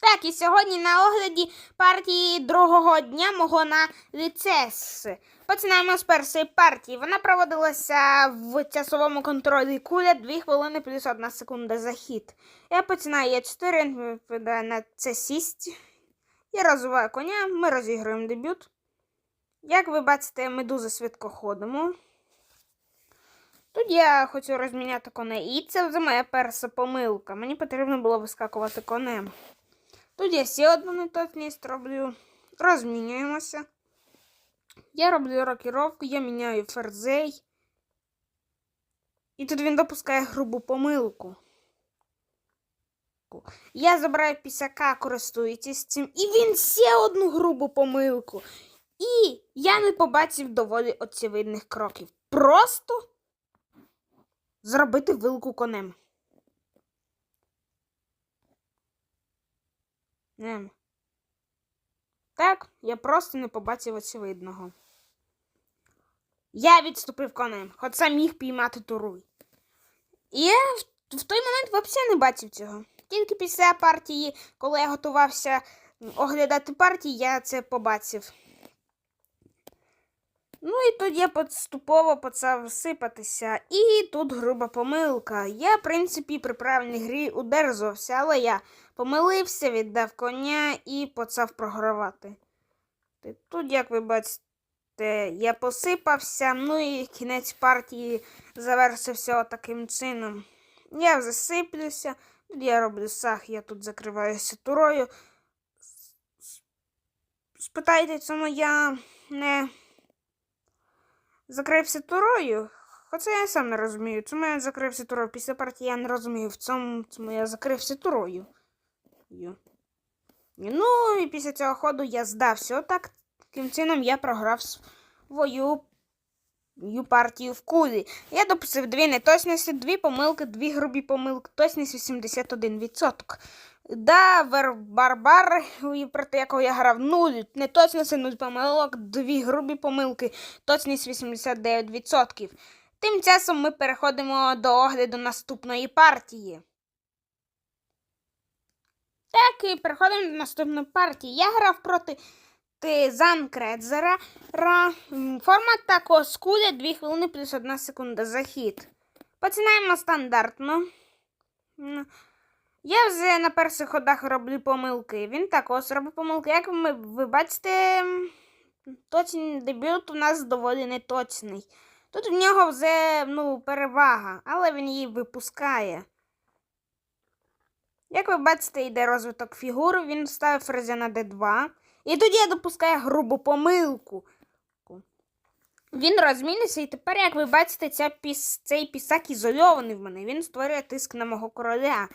Так, і сьогодні на огляді партії другого дня мого на ліцес. Починаємо з першої партії. Вона проводилася в часовому контролі куля 2 хвилини плюс 1 секунда за хід. Я починаю є 4, відповідає на це 6. Я розвиваю коня, ми розіграємо дебют. Як ви бачите, ми дуже швидко ходимо. Тут я хочу розміняти коней. І це вже моя перша помилка. Мені потрібно було вискакувати конем. Тут я ще одну неточність роблю. Розмінюємося. Я роблю рокіровку, я міняю ферзей. І тут він допускає грубу помилку. Я забираю пісяка, користуючись цим, і він ще одну грубу помилку. І я не побачив доволі очевидних кроків. Просто зробити вилку конем. Нем. Так, я просто не побачив очевидного. Я відступив конем, хоча міг піймати туруй. І я в, в той момент взагалі не бачив цього. Тільки після партії, коли я готувався оглядати партії, я це побачив. Ну і тут я поступово почав сипатися. І тут груба помилка. Я, в принципі, при правильній грі удержувався, але я помилився, віддав коня і почав програвати. Тут, як ви бачите, я посипався, ну і кінець партії завершився таким чином. Я засиплюся, тут я роблю сах, я тут закриваюся турою. Спитайте, чому я не закрився турою? Хоча я сам не розумію, чому я закрився турою. Після партії я не розумію, в цьому, чому я закрився турою. Ю. Ну і після цього ходу я здався. Отак таким чином я програв свою партію в кулі. Я допустив дві неточності, дві помилки, дві грубі помилки, точність 81%. Да, барбар, проти якого я грав 0, неточності, 0 помилок, дві грубі помилки, точність 89%. Тим часом ми переходимо до огляду наступної партії. Так, і переходимо до наступної партії. Я грав проти ти Занкредзера. Ра. Формат також куля 2 хвилини плюс 1 секунда за хід. Починаємо стандартно. Я вже на перших ходах роблю помилки. Він також робить помилки. Як ми, ви бачите, точний дебют у нас доволі неточний. Тут в нього вже ну, перевага, але він її випускає. Як ви бачите, йде розвиток фігур, він ставив ферзя на d2. І тоді я допускаю грубу помилку. Він розмінився, і тепер, як ви бачите, ця піс... цей пісак ізольований в мене. Він створює тиск на мого короля.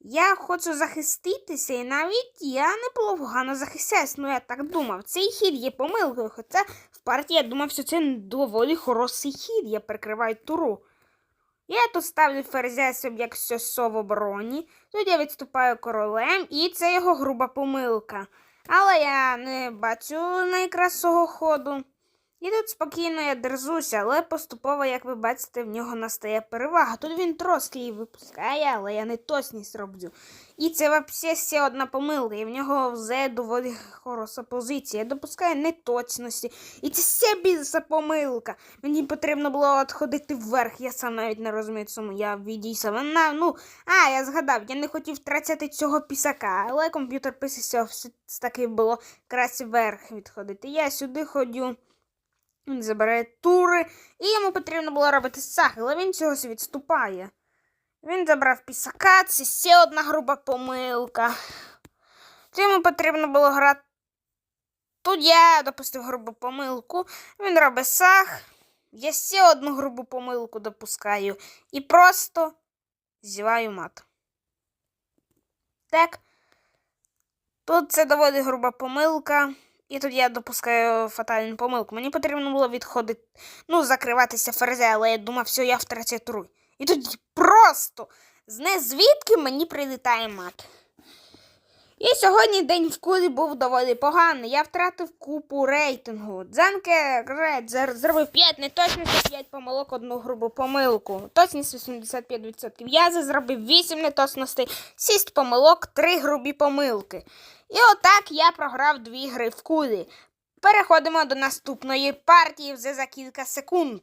Я хочу захиститися, і навіть я непогано захищаюсь. Ну, я так думав. Цей хід є помилкою, хоча в партії я думав, що це доволі хороший хід. Я перекриваю туру. Я тут ставлю ферзя собі як сьосо в обороні. Тут я відступаю королем, і це його груба помилка. Але я не бачу найкрасого ходу. І тут спокійно я дерзуся, але поступово, як ви бачите, в нього настає перевага. Тут він трошки її випускає, але я не точність роблю. І це взагалі ще одна помилка, і в нього вже доволі хороша позиція. Я допускаю неточності. І це ще більша помилка. Мені потрібно було відходити вверх. Я сам навіть не розумію, чому я відійшов. Вона, ну, а, я згадав, я не хотів втрачати цього пісака, але комп'ютер що все таки було краще вверх відходити. Я сюди ходю. Він забирає тури, і йому потрібно було робити сах, але він чогось відступає. Він забрав пісака, це ще одна груба помилка. Йому потрібно було грати. Тут я допустив грубу помилку. Він робить сах. Я ще одну грубу помилку допускаю. І просто зіваю мат. Так. Тут це доволі груба помилка. І тут я допускаю фатальну помилку. Мені потрібно було відходити, ну, закриватися ферзя, але я думав, все, я втрачаю туруй. І тут просто з незвідки мені прилітає мат. І сьогодні день в кулі був доволі поганий. Я втратив купу рейтингу. Дзенке Ред зробив 5 неточностей, 5 помилок, одну грубу помилку. Точність 85%. Я зробив 8 неточностей, 6 помилок, 3 грубі помилки. І отак я програв дві гри в кулі. Переходимо до наступної партії вже за кілька секунд.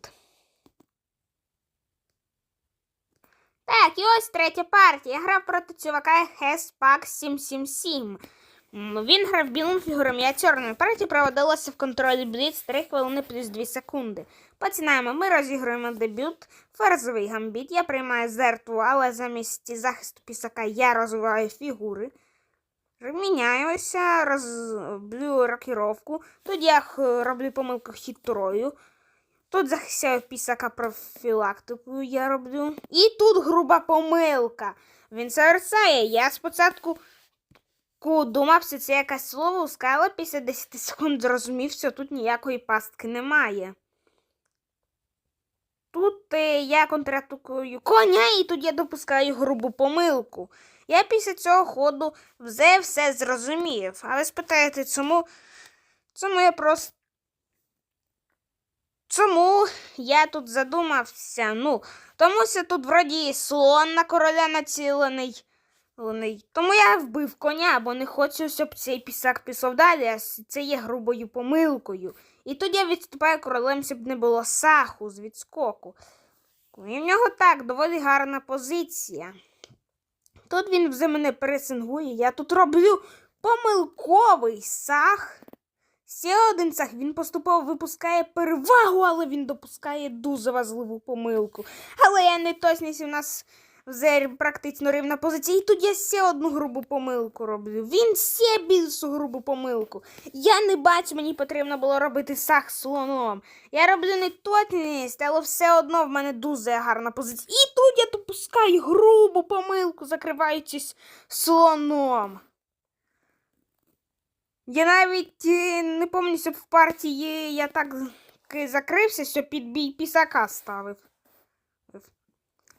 Так, і ось третя партія. Я грав проти чувака Хеспак 777. М, Він грав білим фігуром, я чорним. Партія проводилася в контролі Бліц 3 хвилини плюс 2 секунди. Починаємо. Ми розігруємо дебют. Ферзовий гамбіт. Я приймаю жертву, але замість захисту пісака я розвиваю фігури. Міняюся, роблю рокіровку. Тоді я роблю помилку хитрою. Тут захищаю пісака профілактику я роблю. І тут груба помилка. Він серцає. Я спочатку ку- думав, що це якась слово але після 10 секунд зрозумів, що тут ніякої пастки немає. Тут е, я контратакую коня, і тут я допускаю грубу помилку. Я після цього ходу вже все зрозумів. Але спитаєте, чому? Чому я просто. Чому я тут задумався? Ну, тому що тут вроді слон на короля націлений. Лений. Тому я вбив коня, бо не хочу, щоб цей пісак пішов далі, а це є грубою помилкою. І тоді я відступаю королем, щоб не було саху з відскоку. І в нього так доволі гарна позиція. Тут він вже мене пересингує, я тут роблю помилковий сах. Ще один він поступово випускає перевагу, але він допускає дуже важливу помилку. Але я не точність, у нас вже практично рівна позиція. І тут я ще одну грубу помилку роблю. Він ще більшу грубу помилку. Я не бачу, мені потрібно було робити сах слоном. Я роблю не точність, але все одно в мене дуже гарна позиція. І тут я допускаю грубу помилку, закриваючись слоном. Я навіть е, не пам'ятаю, щоб в партії я так закрився, що під бій пісака ставив.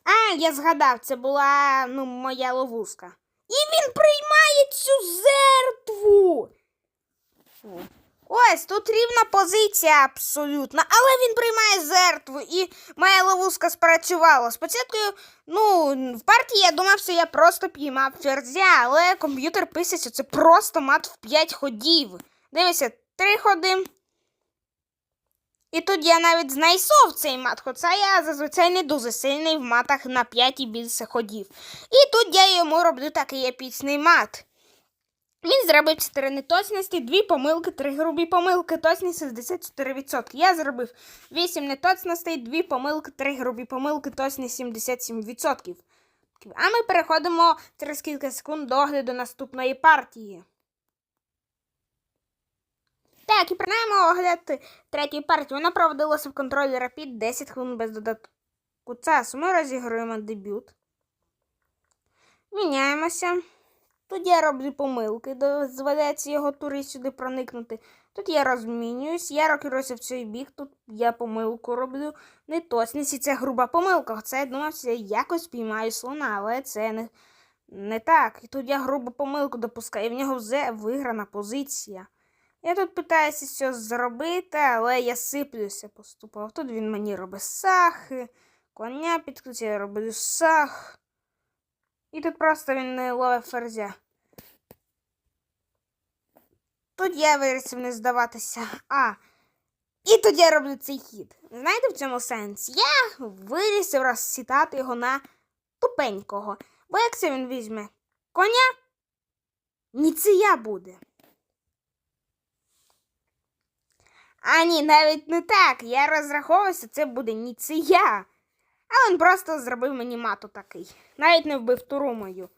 А, я згадав, це була ну, моя ловушка. І він приймає цю жертву. Ось тут рівна позиція абсолютно, але він приймає жертву, і моя ловушка спрацювала. Спочатку, ну, в партії я думав, що я просто піймав ферзя, але комп'ютер пише, що це просто мат в 5 ходів. Дивися, 3 ходи. І тут я навіть знайшов цей мат, хоча я зазвичай не дуже сильний в матах на 5 і більше ходів. І тут я йому роблю такий епічний мат. Він зробив 4 неточності, 2 помилки, 3 грубі помилки, точність 64%. Я зробив 8 неточностей, 2 помилки, 3 грубі помилки, точність 77%. А ми переходимо через кілька секунд до огляду наступної партії. Так, і починаємо огляд третьої партії. Вона проводилася в контролі Rapid 10 хвилин без додатку часу. Ми розіграємо дебют. Міняємося. Тут я роблю помилки, дозволяється його турист сюди проникнути. Тут я розмінююсь, я рокеруюся в цей бік, тут я помилку роблю. Неточність, і це груба помилка. Хоча я думав, я якось піймаю слона, але це не, не так. І тут я грубу помилку допускаю, і в нього вже виграна позиція. Я тут питаюся щось зробити, але я сиплюся поступово. Тут він мені робить сахи, коня підключив, я роблю сах. І тут просто він не ловить ферзя. Тут я вирішив не здаватися. А. І тут я роблю цей хід. Знаєте в цьому сенс? Я вирішив розсітати його на тупенького. Бо якщо він візьме коня, ніція буде. А ні, навіть не так. Я розраховувався, це буде ніція. А він просто зробив мені мату такий. Навіть не вбив туру мою.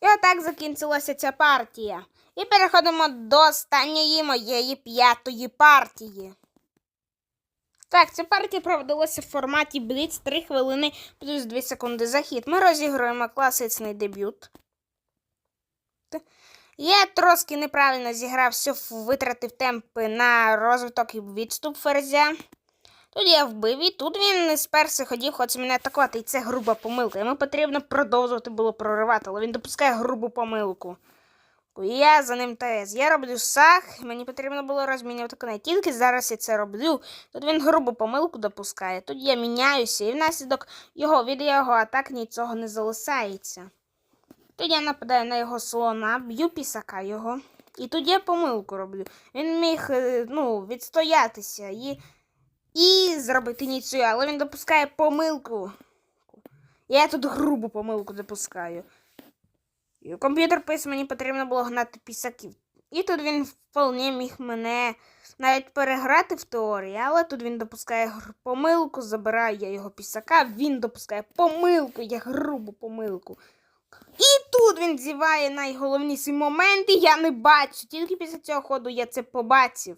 І отак закінчилася ця партія. І переходимо до останньої моєї п'ятої партії. Так, ця партія проводилася в форматі Бліц 3 хвилини плюс 2 секунди захід. Ми розігруємо класичний дебют. Я трошки неправильно зіграв, що витратив темпи на розвиток і відступ ферзя. Тут я вбив, і тут він з ходів хоче мене атакувати, і це груба помилка. Йому потрібно продовжувати було проривати, але він допускає грубу помилку. Я за ним ТС. Я роблю сах, мені потрібно було розмінювати коней. Тільки зараз я це роблю. Тут він грубу помилку допускає. Тут я міняюся, і внаслідок його від його атак нічого не залишається. Тут я нападаю на його слона, б'ю пісака його. І тут я помилку роблю. Він міг е, ну, відстоятися і, і зробити нічого, але він допускає помилку. Я тут грубу помилку допускаю. І комп'ютер пис мені потрібно було гнати пісаків. І тут він вполне міг мене навіть переграти в теорії, але тут він допускає помилку, забираю я його пісака, він допускає помилку, я грубу помилку. І тут він зіває найголовніші моменти, я не бачу. Тільки після цього ходу я це побачив.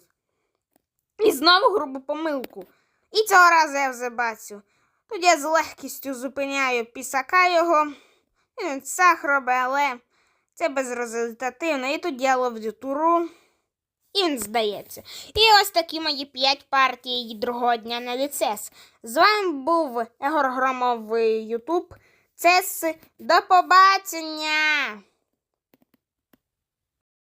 І знову грубу помилку. І цього разу я вже бачу. Тут я з легкістю зупиняю пісака його. Він сах робить, але це безрезультативно. І тут я ловлю туру. І він здається. І ось такі мої п'ять партій другого дня на ліцес. З вами був Егор Громов Ютуб. Цес. До побачення!